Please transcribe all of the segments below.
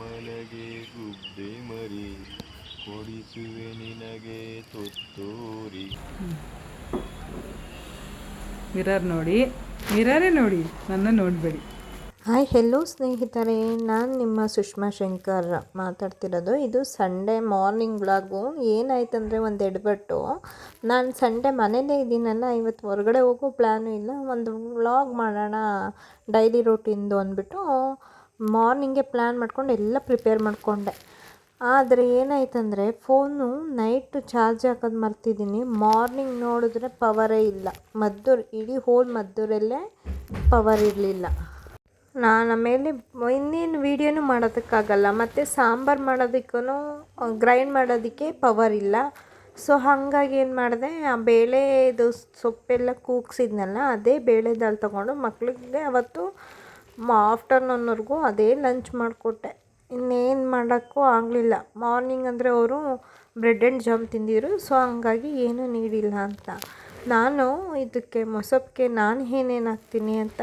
ಮಲಗೆ ಗುಬ್ಬೆ ಮರಿ ಕೊಡಿಸುವೆ ನಿನಗೆ ತೊತ್ತೋರಿ. ಮಿರರ್ ನೋಡಿ ಮಿರರೇ ನೋಡಿ ನನ್ನ ನೋಡಬೇಡಿ. ಹಾಯ್ ಹೆಲೋ ಸ್ನೇಹಿತರೆ. ನಾನು ನಿಮ್ಮ ಸುಷ್ಮಾ ಶಂಕರ್ ಮಾತಾಡ್ತಿರೋದು. ಇದು ಸಂಡೇ ಮಾರ್ನಿಂಗ್ ಬ್ಲಾಗು ಏನಾಯ್ತಂದರೆ ಒಂದು ಎಡ್ಬಟ್ಟು ನಾನು ಸಂಡೇ ಮನೇಲೇ ಇದ್ದೀನಲ್ಲ ಇವತ್ತು ಹೊರಗಡೆ ಹೋಗೋ ಪ್ಲ್ಯಾನು ಇಲ್ಲ. ಒಂದು ವ್ಲಾಗ್ ಮಾಡೋಣ ಡೈಲಿ ರೂಟಿಂದು ಅಂದ್ಬಿಟ್ಟು ಮಾರ್ನಿಂಗೆ ಪ್ಲ್ಯಾನ್ ಮಾಡ್ಕೊಂಡು ಎಲ್ಲ ಪ್ರಿಪೇರ್ ಮಾಡಿಕೊಂಡೆ. ಆದರೆ ಏನಾಯ್ತಂದರೆ, ಫೋನು ನೈಟ್ ಚಾರ್ಜ್ ಹಾಕೋದು ಮರ್ತಿದ್ದೀನಿ ಮಾರ್ನಿಂಗ್ ನೋಡಿದ್ರೆ ಪವರೇ ಇಲ್ಲ. ಮದ್ದೂರು, ಇಡೀ ಹೋಲ್ ಮದ್ದೂರಲ್ಲೇ ಪವರ್ ಇರಲಿಲ್ಲ. ನಾನು ಆಮೇಲೆ ಇನ್ನೇನು ವೀಡಿಯೋನು ಮಾಡೋದಕ್ಕಾಗಲ್ಲ. ಮತ್ತು ಸಾಂಬಾರು ಮಾಡೋದಕ್ಕೂ ಗ್ರೈಂಡ್ ಮಾಡೋದಕ್ಕೆ ಪವರ್ ಇಲ್ಲ. ಸೊ, ಹಾಗಾಗಿ ಏನು ಮಾಡಿದೆ, ಆ ಬೇಳೆದು ಸೊಪ್ಪೆಲ್ಲ ಕೂಗ್ಸಿದ್ನಲ್ಲ, ಅದೇ ಬೇಳೆ ದಾಲ್ ತೊಗೊಂಡು ಮಕ್ಕಳಿಗೆ ಅವತ್ತು ಆಫ್ಟರ್ನೂನ್ವರೆಗೂ ಅದೇ ಲಂಚ್ ಮಾಡಿಕೊಟ್ಟೆ. ಇನ್ನೇನು ಮಾಡೋಕ್ಕೂ ಆಗಲಿಲ್ಲ. ಮಾರ್ನಿಂಗ್ ಅಂದರೆ ಅವರು ಬ್ರೆಡ್ ಆ್ಯಂಡ್ ಜಾಮ್ ತಿಂದಿದ್ರು, ಸೊ ಹಂಗಾಗಿ ಏನೂ ನೀಡಿಲ್ಲ ಅಂತ. ನಾನು ಇದಕ್ಕೆ ಮೊಸಪ್ಪಿಗೆ ನಾನು ಏನೇನು ಹಾಕ್ತೀನಿ ಅಂತ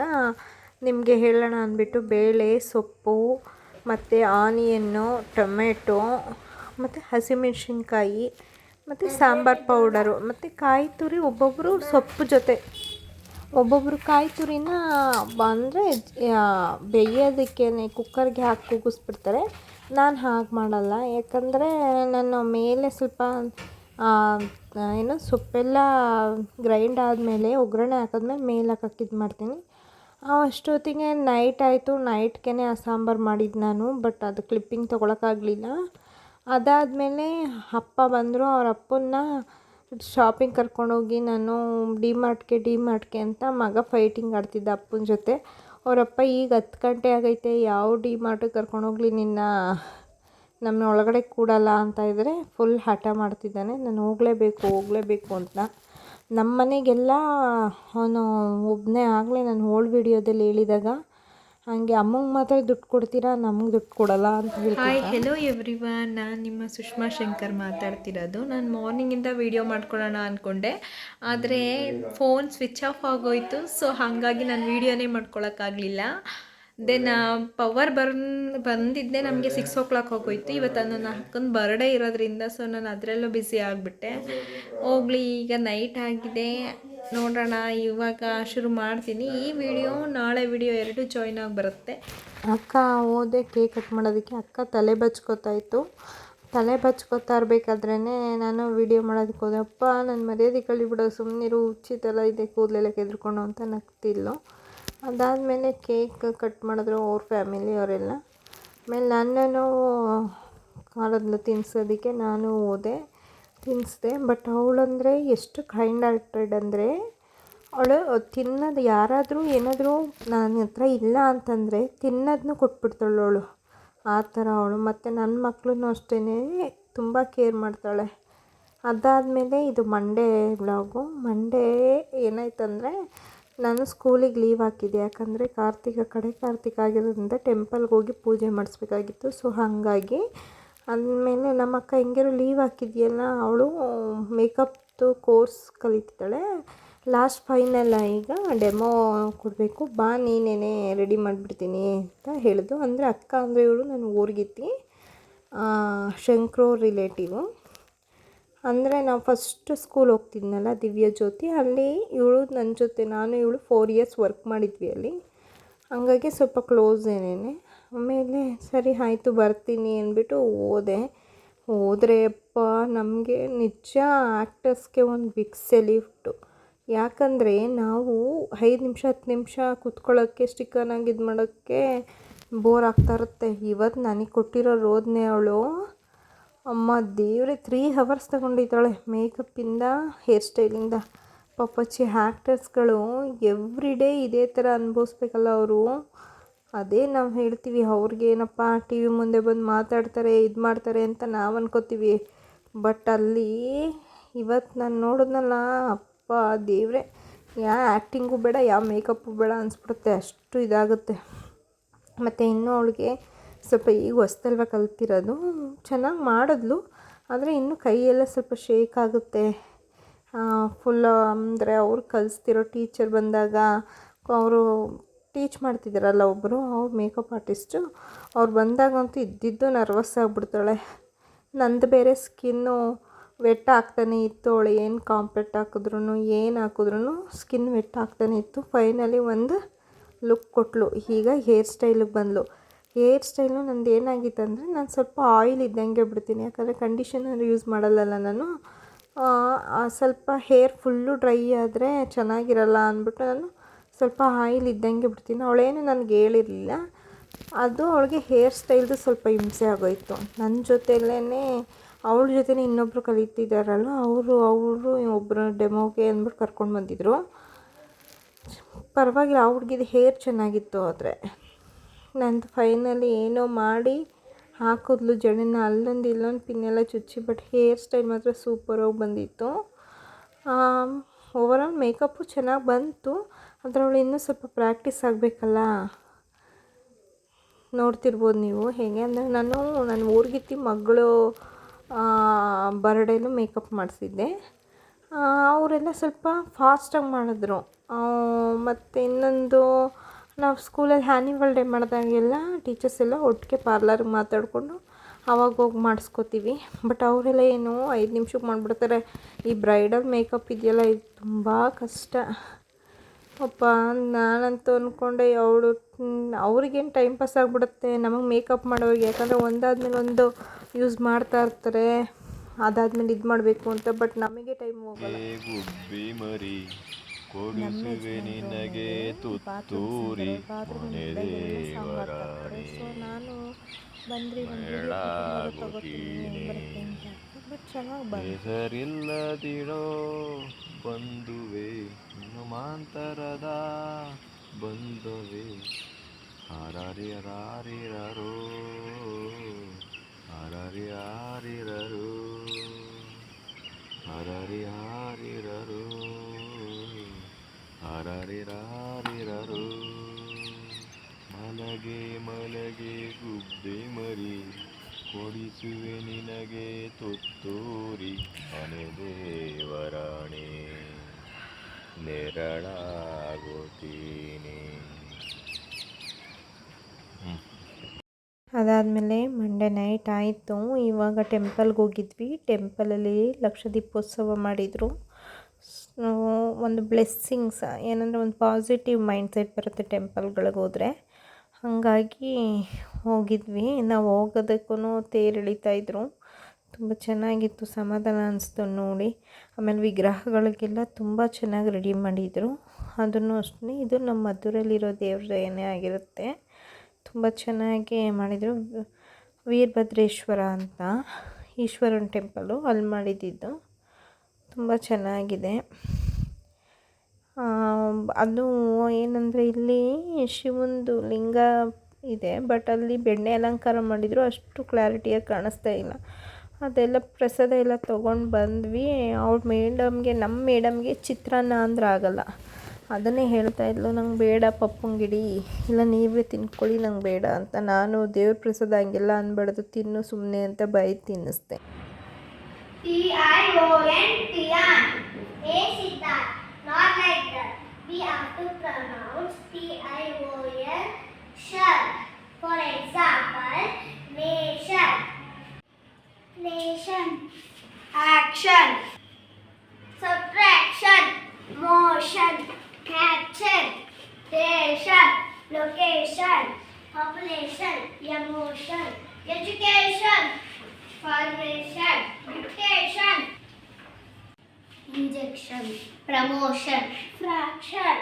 ನಿಮಗೆ ಹೇಳೋಣ ಅಂದ್ಬಿಟ್ಟು ಬೇಳೆ, ಸೊಪ್ಪು, ಮತ್ತು ಆನಿಯನ್ನು, ಟೊಮೆಟೊ, ಮತ್ತು ಹಸಿಮೆಣ್ಸಿನ್ಕಾಯಿ, ಮತ್ತು ಸಾಂಬಾರು ಪೌಡರು, ಮತ್ತು ಕಾಯಿ ತುರಿ ಒಬ್ಬೊಬ್ಬರು ಸೊಪ್ಪು ಜೊತೆ. ಒಬ್ಬೊಬ್ಬರು ಕಾಯಿ ತುರಿನ ಬಂದರೆ ಬೇಯೋದಕ್ಕೇ ಕುಕ್ಕರ್ಗೆ ಹಾಕಿ ಕೂಗಿಸ್ಬಿಡ್ತಾರೆ ನಾನು ಹಾಗೆ ಮಾಡಲ್ಲ. ಯಾಕಂದರೆ ನಾನು ಮೇಲೆ ಸ್ವಲ್ಪ ಏನು ಸೊಪ್ಪೆಲ್ಲ ಗ್ರೈಂಡ್ ಆದಮೇಲೆ, ಒಗ್ಗರಣೆ ಹಾಕಿದ್ಮೇಲೆ ಮೇಲೆ ಹಾಕಕ್ಕೆ ಇದು ಮಾಡ್ತೀನಿ. ಅಷ್ಟೊತ್ತಿಗೆ ನೈಟ್ ಆಯಿತು. ನೈಟ್ಗೆ ಆ ಸಾಂಬಾರು ಮಾಡಿದ್ದು ನಾನು ಬಟ್ ಅದು ಕ್ಲಿಪ್ಪಿಂಗ್ ತೊಗೊಳಕ್ಕಾಗಲಿಲ್ಲ ಅದಾದಮೇಲೆ ಅಪ್ಪ ಬಂದರು. ಅವ್ರ ಅಪ್ಪನ್ನ ಶಾಪಿಂಗ್ ಕರ್ಕೊಂಡೋಗಿ ನಾನು ಡಿ ಮಾರ್ಟ್ಗೆ ಡಿ ಮಾರ್ಟ್ಗೆ ಅಂತ ಮಗ ಫೈಟಿಂಗ್ ಆಡ್ತಿದ್ದ ಅಪ್ಪನ ಜೊತೆ. ಅವರಪ್ಪ, ಈಗ ಹತ್ತು ಗಂಟೆ ಆಗೈತೆ, ಯಾವ ಡಿ ಮಾರ್ಟಿಗೆ ಕರ್ಕೊಂಡೋಗ್ಲಿ ನಿನ್ನ? ನಮ್ಮ ಒಳಗಡೆ ಕೂಡಲ್ಲ ಅಂತ ಇದ್ದರೆ ಫುಲ್ ಹಠ ಮಾಡ್ತಿದ್ದಾನೆ. ನಾನು ಹೋಗಲೇಬೇಕು ಹೋಗಲೇಬೇಕು ಅಂತ. ನಮ್ಮ ಮನೆಗೆಲ್ಲ ಅವನು ಒಬ್ಬನೇ ಆಗಲೇ ನಾನು ಓಲ್ಡ್ ವಿಡಿಯೋದಲ್ಲಿ ಹೇಳಿದಾಗ ಹಾಗೆ ಅಮ್ಮಂಗೆ ಮಾತ್ರ ದುಡ್ಡು ಕೊಡ್ತೀರಾ, ನಮಗೆ ದುಡ್ಡು ಕೊಡಲ್ಲ ಅಂತ ಹಾಯ್ ಹೆಲೋ ಹೆಲೋ ಎವ್ರಿವನ್ ನಾನು ನಿಮ್ಮ ಸುಷ್ಮಾ ಶಂಕರ್ ಮಾತಾಡ್ತಿರೋದು. ನಾನು ಮಾರ್ನಿಂಗಿಂದ ವೀಡಿಯೋ ಮಾಡ್ಕೊಳ್ಳೋಣ ಅಂದ್ಕೊಂಡೆ ಆದರೆ ಫೋನ್ ಸ್ವಿಚ್ ಆಫ್ ಆಗೋಯ್ತು ಸೊ ಹಾಗಾಗಿ ನಾನು ವೀಡಿಯೋನೇ ಮಾಡ್ಕೊಳಕ್ಕಾಗಲಿಲ್ಲ. ದೆನ್ ಪವರ್ ಬರ್ನ್ ಬಂದಿದ್ದೆ ನಮಗೆ ಸಿಕ್ಸ್ ಓ ಕ್ಲಾಕ್ ಹೋಗೋಯ್ತು ಇವತ್ತು ನನ್ನ ಅಕ್ಕನ ಬರ್ಡೇ ಇರೋದ್ರಿಂದ ಸೊ ನಾನು ಅದರಲ್ಲೂ ಬ್ಯುಸಿ ಆಗಿಬಿಟ್ಟೆ. ಹೋಗ್ಲಿ, ಈಗ ನೈಟ್ ಆಗಿದೆ. ನೋಡೋಣ, ಇವಾಗ ಶುರು ಮಾಡ್ತೀನಿ. ಈ ವಿಡಿಯೋ ನಾಳೆ ವಿಡಿಯೋ ಎರಡು ಜಾಯ್ನ್ ಆಗಿ ಬರುತ್ತೆ. ಅಕ್ಕ ಓದೆ ಕೇಕ್ ಕಟ್ ಮಾಡೋದಕ್ಕೆ ಅಕ್ಕ ತಲೆ ಬಚ್ಕೋತಾ ಇತ್ತು. ತಲೆ ಬಚ್ಕೋತಾ ಇರಬೇಕಾದ್ರೇ ನಾನು ವಿಡಿಯೋ ಮಾಡೋದಕ್ಕೆ ಹೋದೆ. ಅಪ್ಪ ನನ್ನ ಮರ್ಯಾದೆ ಕಳಿಬಿಡೋ ಸುಮ್ಮನಿರು ತಲೆ ಇದೆ, ಕೂದಲೆಲ್ಲ ಕೆದ್ರುಕೊಂಡು ಅಂತ ನಗ್ತಿಲ್ಲ ಅದಾದಮೇಲೆ ಕೇಕ್ ಕಟ್ ಮಾಡಿದ್ರು ಅವ್ರ ಫ್ಯಾಮಿಲಿ ಅವರೆಲ್ಲ. ಆಮೇಲೆ ನನ್ನನ್ನು ಕಾಲದ್ಲು ತಿನ್ಸೋದಕ್ಕೆ ನಾನು ಹೋದೆ. ತಿನ್ನಿಸ್ದೆ. ಬಟ್ ಅವಳಂದರೆ ಎಷ್ಟು ಕೈಂಡ್ ಹಾರ್ಟೆಡ್ ಅಂದರೆ, ಅವಳು ತಿನ್ನೋದು ಯಾರಾದರೂ ಏನಾದರೂ ನನ್ನ ಹತ್ರ ಇಲ್ಲ ಅಂತಂದರೆ ತಿನ್ನೋದನ್ನು ಕೊಟ್ಬಿಡ್ತಾಳೆ ಅವಳು. ಆ ಥರ ಅವಳು. ಮತ್ತು ನನ್ನ ಮಕ್ಕಳನ್ನು ಅಷ್ಟೇ ತುಂಬ ಕೇರ್ ಮಾಡ್ತಾಳೆ. ಅದಾದಮೇಲೆ ಇದು ಮಂಡೇ ಬ್ಲಾಗು ಮಂಡೇ ಏನಾಯ್ತಂದರೆ, ನಾನು ಸ್ಕೂಲಿಗೆ ಲೀವ್ ಹಾಕಿದ್ದೆ. ಯಾಕಂದರೆ ಕಾರ್ತಿಕ ಕಡೆ ಕಾರ್ತಿಕ ಆಗಿರೋದ್ರಿಂದ ಟೆಂಪಲ್ಗೆ ಹೋಗಿ ಪೂಜೆ ಮಾಡಿಸ್ಬೇಕಾಗಿತ್ತು. ಸೊ ಹಾಗಾಗಿ ಅಂದಮೇಲೆ ನಮ್ಮ ಅಕ್ಕ ಹೆಂಗಿರೋ ಲೀವ್ ಹಾಕಿದ್ಯಲ್ಲ, ಅವಳು ಮೇಕಪ್ದು ಕೋರ್ಸ್ ಕಲಿತಿದ್ದಾಳೆ. ಲಾಸ್ಟ್ ಫೈನಲ್ ಈಗ ಡೆಮೋ ಕೊಡಬೇಕು. ಬಾ, ನೀನೇನೆ ರೆಡಿ ಮಾಡಿಬಿಡ್ತೀನಿ ಅಂತ ಹೇಳಿದ್ರು ಅಂದರೆ ಅಕ್ಕ ಅಂದರೆ ಇವಳು ನಾನು ಊರಿಗಿತ್ತಿ ಶಂಕ್ರೋ ರಿಲೇಟಿವು ಅಂದರೆ ನಾವು ಫಸ್ಟ್ ಸ್ಕೂಲ್ ಹೋಗ್ತಿದ್ನಲ್ಲ ದಿವ್ಯ ಜ್ಯೋತಿ, ಅಲ್ಲಿ ಇವಳು ನನ್ನ ಜೊತೆ, ನಾನು ಇವಳು ಫೋರ್ ಇಯರ್ಸ್ ವರ್ಕ್ ಮಾಡಿದ್ವಿ ಅಲ್ಲಿ. ಹಂಗಾಗಿ ಸ್ವಲ್ಪ ಕ್ಲೋಸ್ ಏನೇನೆ. ಆಮೇಲೆ ಸರಿ ಆಯಿತು ಬರ್ತೀನಿ ಅಂದ್ಬಿಟ್ಟು ಹೋದೆ ಹೋದರೆ ಅಪ್ಪ ನಮಗೆ ನಿಜ ಆ್ಯಕ್ಟರ್ಸ್ಗೆ ಒಂದು ಬಿಗ್ ಸೆಲ್ಯೂಟು ಯಾಕಂದರೆ ನಾವು ಐದು ನಿಮಿಷ, ಹತ್ತು ನಿಮಿಷ ಕುತ್ಕೊಳ್ಳೋಕ್ಕೆ ಸ್ಟಿಕ್ಕನಾಗಿ ಇದು ಮಾಡೋಕ್ಕೆ ಬೋರ್ ಆಗ್ತಾ ಇರುತ್ತೆ. ಇವತ್ತು ನನಗೆ ಕೊಟ್ಟಿರೋ ರೋದನೆ ಅವಳು. ಅಮ್ಮ ದೇವ್ರೆ ತ್ರೀ ಹವರ್ಸ್ ತಗೊಂಡಿದ್ದಾಳೆ. ಮೇಕಪ್ಪಿಂದ ಹೇರ್ ಸ್ಟೈಲಿಂದ ಪಾಪಚ್ಚಿ ಆ್ಯಕ್ಟರ್ಸ್ಗಳು ಎವ್ರಿ ಡೇ ಇದೇ ಥರ ಅನುಭವಿಸ್ಬೇಕಲ್ಲ ಅವರು. ಅದೇ ನಾವು ಹೇಳ್ತೀವಿ ಅವ್ರಿಗೇನಪ್ಪ ಟಿ ವಿ ಮುಂದೆ ಬಂದು ಮಾತಾಡ್ತಾರೆ, ಇದು ಮಾಡ್ತಾರೆ ಅಂತ ನಾವು ಅನ್ಕೋತೀವಿ. ಬಟ್ ಅಲ್ಲಿ ಇವತ್ತು ನಾನು ನೋಡಿದ್ನಲ್ಲ, ಅಪ್ಪ ದೇವ್ರೆ ಯಾವ ಆ್ಯಕ್ಟಿಂಗು ಬೇಡ ಯಾವ ಮೇಕಪ್ಪು ಬೇಡ ಅನಿಸ್ಬಿಡುತ್ತೆ, ಅಷ್ಟು ಇದಾಗುತ್ತೆ. ಮತ್ತು ಇನ್ನೂ ಅವಳಿಗೆ ಸ್ವಲ್ಪ ಈಗ ಹೊಸ್ದಲ್ವ ಕಲ್ತಿರೋದು, ಚೆನ್ನಾಗಿ ಮಾಡಿದ್ಲು, ಆದರೆ ಇನ್ನೂ ಕೈಯೆಲ್ಲ ಸ್ವಲ್ಪ ಶೇಕ್ ಆಗುತ್ತೆ. ಫುಲ್ ಅಂದರೆ ಅವ್ರು ಕಲಿಸ್ತಿರೋ ಟೀಚರ್ ಬಂದಾಗ ಅವರು ಟೀಚ್ ಮಾಡ್ತಿದ್ದಾರಲ್ಲ ಒಬ್ಬರು ಅವ್ರು ಮೇಕಪ್ ಆರ್ಟಿಸ್ಟು ಅವ್ರು ಬಂದಾಗಂತೂ ಇದ್ದಿದ್ದು ನರ್ವಸ್ ಆಗಿಬಿಡ್ತಾಳೆ. ನಂದು ಬೇರೆ ಸ್ಕಿನ್ನು ವೆಟ್ ಆಗ್ತಾನೆ ಇತ್ತು, ಅವಳು ಏನು ಕಾಂಪ್ಯಾಕ್ಟ್ ಹಾಕಿದ್ರು ಏನು ಹಾಕಿದ್ರು ಸ್ಕಿನ್ ವೆಟ್ ಆಗ್ತಾನೆ ಇತ್ತು. ಫೈನಲಿ ಒಂದು ಲುಕ್ ಕೊಟ್ಟಳು ಈಗ ಹೇರ್ ಸ್ಟೈಲಿಗೆ ಬಂದಳು ಹೇರ್ ಸ್ಟೈಲು ನಂದು ಏನಾಗಿತ್ತು ಅಂದರೆ ನಾನು ಸ್ವಲ್ಪ ಆಯಿಲ್ ಇದ್ದಂಗೆ ಬಿಡ್ತೀನಿ. ಯಾಕಂದರೆ ಕಂಡೀಷನರ್ ಯೂಸ್ ಮಾಡಲ್ಲಲ್ಲ ನಾನು. ಸ್ವಲ್ಪ ಹೇರ್ ಫುಲ್ಲು ಡ್ರೈ ಆದರೆ ಚೆನ್ನಾಗಿರಲ್ಲ ಅಂದ್ಬಿಟ್ಟು ನಾನು ಸ್ವಲ್ಪ ಆಯಿಲ್ ಇದ್ದಂಗೆ ಬಿಡ್ತೀನಿ. ಅವಳೇನು ನನಗೆ ಹೇಳಿರಲಿಲ್ಲ. ಅದು ಅವಳಿಗೆ ಹೇರ್ ಸ್ಟೈಲ್ದು ಸ್ವಲ್ಪ ಹಿಂಸೆ ಆಗೋಯಿತು. ನನ್ನ ಜೊತೆಲೇ ಅವಳ ಜೊತೆನೇ ಇನ್ನೊಬ್ಬರು ಕಲಿತಿದ್ದಾರಲ್ಲ ಅವರು ಅವರು ಒಬ್ಬರು ಡೆಮೋಗೆ ಅಂದ್ಬಿಟ್ಟು ಕರ್ಕೊಂಡು ಬಂದಿದ್ರು. ಪರವಾಗಿಲ್ಲ, ಆ ಹುಡ್ಗಿದು ಹೇರ್ ಚೆನ್ನಾಗಿತ್ತು ಆದರೆ. ನಂದು ಫೈನಲಿ ಏನೋ ಮಾಡಿ ಹಾಕಿದ್ಲು ಜಡೆನ ಅಲ್ಲೊಂದು ಇಲ್ಲೊಂದು ಪಿನ್ನೆಲ್ಲ ಚುಚ್ಚಿ ಬಟ್ ಹೇರ್ ಸ್ಟೈಲ್ ಮಾತ್ರ ಸೂಪರಾಗಿ ಬಂದಿತ್ತು. ಓವರಾಲ್ ಮೇಕಪ್ಪು ಚೆನ್ನಾಗಿ ಬಂತು. ಆದರೆ ಇನ್ನೂ ಸ್ವಲ್ಪ ಪ್ರಾಕ್ಟೀಸ್ ಆಗಬೇಕಲ್ಲ? ನೋಡ್ತಿರ್ಬೋದು ನೀವು ಹೇಗೆ? ಅಂದರೆ ನಾನು ನನ್ನ ಊರ್ಗಿತ್ತಿ ಮಗಳು ಬರ್ಡೇಲೂ ಮೇಕಪ್ ಮಾಡಿಸಿದ್ದೆ. ಅವರೆಲ್ಲ ಸ್ವಲ್ಪ ಫಾಸ್ಟಾಗಿ ಮಾಡಿದ್ರು. ಮತ್ತು ಇನ್ನೊಂದು ನಾವು ಸ್ಕೂಲಲ್ಲಿ ಹ್ಯಾನಿವಲ್ ಡೇ ಮಾಡಿದಾಗೆಲ್ಲ ಟೀಚರ್ಸ್ ಎಲ್ಲ ಒಟ್ಟಿಗೆ ಪಾರ್ಲರ್ಗೆ ಮಾತಾಡಿಕೊಂಡು ಅವಾಗ ಹೋಗಿ ಮಾಡಿಸ್ಕೋತೀವಿ. ಬಟ್ ಅವರೆಲ್ಲ ಏನು ಐದು ನಿಮಿಷಕ್ಕೆ ಮಾಡಿಬಿಡ್ತಾರೆ. ಈ ಬ್ರೈಡಲ್ ಮೇಕಪ್ ಇದೆಯಲ್ಲ, ಇದು ತುಂಬ ಕಷ್ಟ. ಅಪ್ಪ, ನಾನಂತೂ ಅಂದ್ಕೊಂಡೆ ಅವಳು ಅವ್ರಿಗೇನು ಟೈಮ್ ಪಾಸ್ ಆಗಿಬಿಡುತ್ತೆ. ನಮಗೆ ಮೇಕಪ್ ಮಾಡೋರಿಗೆ, ಯಾಕಂದರೆ ಒಂದಾದ್ಮೇಲೆ ಒಂದು ಯೂಸ್ ಮಾಡ್ತಾ ಇರ್ತಾರೆ. ಅದಾದ್ಮೇಲೆ ಇದು ಮಾಡಬೇಕು ಅಂತ ಬಟ್ ನಮಗೆ ಟೈಮ್ ಹೋಗಲ್ಲ. ಕೊಡಿಸುವೆ ನಿನಗೆ ತುತ್ತೂರಿ ಮನೆ ದೇವರಾಣಿ ಸೊ ನಾನು ಹೆಸರಿಲ್ಲದಿರೋ ಬಂದುವೆ ಹನುಮಾಂತರದ ಬಂದುವೆ ಹರರಿ ಹರಾರಿರರು ಹರರಿ ಹಾರಿರರು ಹರರಿ ಹಾರಿರರು ಹರರಿ ಹಾರಿರರು ಮಲಗೆ ಮಲಗೆ ಗುಬ್ಬೆ ಮರಿ, ಕೊಡಿಸುವೆ ನಿನಗೆ ತುತ್ತೂರಿ, ಮನೆ ದೇವರಾಣಿ. ನೆರಳಾಗುತ್ತೀನಿ ಅದಾದಮೇಲೆ ಮಂಡೇ ನೈಟ್ ಆಯಿತು. ಇವಾಗ ಟೆಂಪಲ್ಗೆ ಹೋಗಿದ್ವಿ. ಟೆಂಪಲಲ್ಲಿ ಲಕ್ಷ ದೀಪೋತ್ಸವ ಮಾಡಿದರು. ಒಂದು ಬ್ಲೆಸ್ಸಿಂಗ್ಸ್ ಏನಂದರೆ ಒಂದು ಪಾಸಿಟಿವ್ ಮೈಂಡ್ಸೆಟ್ ಬರುತ್ತೆ ಟೆಂಪಲ್ಗಳಿಗೆ ಹೋದರೆ. ಹಾಗಾಗಿ ಹೋಗಿದ್ವಿ. ನಾವು ಹೋಗೋದಕ್ಕೂ ತೇರು ಎಳಿತಾಯಿದ್ರು ತುಂಬ ಚೆನ್ನಾಗಿತ್ತು, ಸಮಾಧಾನ ಅನಿಸ್ತು ನೋಡಿ. ಆಮೇಲೆ ವಿಗ್ರಹಗಳಿಗೆಲ್ಲ ತುಂಬ ಚೆನ್ನಾಗಿ ರೆಡಿ ಮಾಡಿದರು. ಅದನ್ನು ಅಷ್ಟೇ, ಇದು ನಮ್ಮ ಮದ್ದೂರಲ್ಲಿರೋ ದೇವ್ರದ ಏನೇ ಆಗಿರುತ್ತೆ. ತುಂಬ ಚೆನ್ನಾಗಿ ಮಾಡಿದರು. ವೀರಭದ್ರೇಶ್ವರ ಅಂತ ಈಶ್ವರನ ಟೆಂಪಲು ಅಲ್ಲಿ ಮಾಡಿದ್ದಿದ್ದು ತುಂಬ ಚೆನ್ನಾಗಿದೆ. ಅದು ಏನಂದರೆ ಇಲ್ಲಿ ಶಿವಂದು ಲಿಂಗ ಇದೆ, ಬಟ್ ಅಲ್ಲಿ ಬೆಣ್ಣೆ ಅಲಂಕಾರ ಮಾಡಿದ್ರು ಅಷ್ಟು ಕ್ಲಾರಿಟಿಯಾಗಿ ಕಾಣಿಸ್ತಾ ಇಲ್ಲ. ಅದೆಲ್ಲ ಪ್ರಸಾದ ಎಲ್ಲ ತೊಗೊಂಡು ಬಂದ್ವಿ. ಅವ್ರ ಮೇಡಮ್ಗೆ ನಮ್ಮ ಮೇಡಮ್ಗೆ ಚಿತ್ರಾನ್ನ ಅಂದ್ರೆ ಆಗಲ್ಲ. ಅದನ್ನೇ ಹೇಳ್ತಾ ಇದ್ಲು, ನಂಗೆ ಬೇಡ ಪಪ್ಪಂಗಿಡಿ ಇಲ್ಲ, ನೀವೇ ತಿನ್ಕೊಳ್ಳಿ ನಂಗೆ ಬೇಡ ಅಂತ. ನಾನು ದೇವ್ರ ಪ್ರಸಾದ ಹಂಗೆಲ್ಲ ಅನ್ಬಾರ್ದು, ತಿನ್ನು ಸುಮ್ಮನೆ ಅಂತ ಬೈ ತಿನ್ನಿಸ್ದೆ. T I O N Tian. A Siddharth. Not like that. We have to pronounce T I O N shall. For example, nation. Nation. Action. Subtraction. Motion. Caption. Station. Location. Population. Emotion. Education. Promotion, fraction,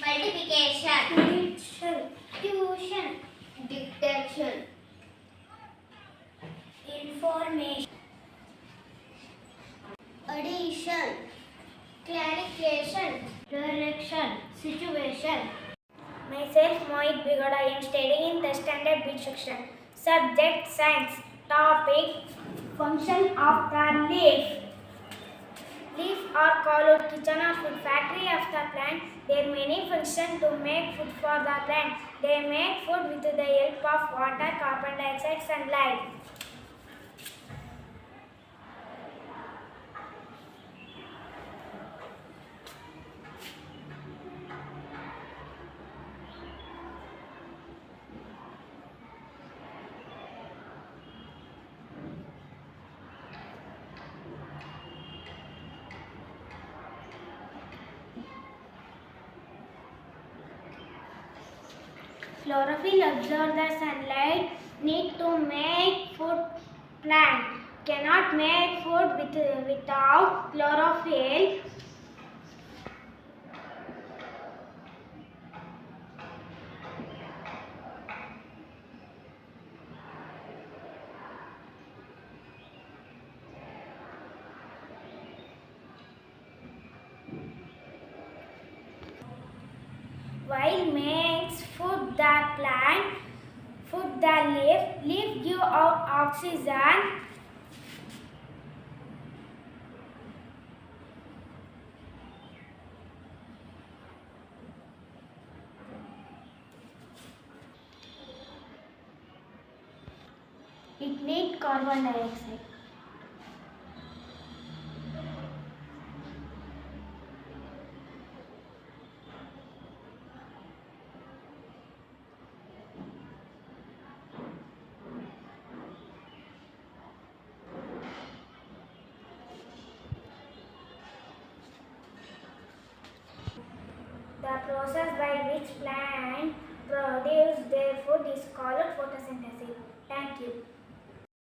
multiplication, addition, tuition, dictation, information, addition, clarification, direction, situation. Myself Mohit Bigoda, I am studying in the standard B section. Subject science. Topic function of the leaf. Leaf are called kitchen or food factory of the plant. Their many functions to make food for the plant. They make food with the help of water, carbon dioxide, sunlight. Chlorophyll absorb the sunlight, need to make food plant. Cannot make food with, without chlorophyll. While food the plant, food the leaf, leaf give out oxygen. It need carbon dioxide. The process by which plant produce their food is called photosynthesis. Thank you.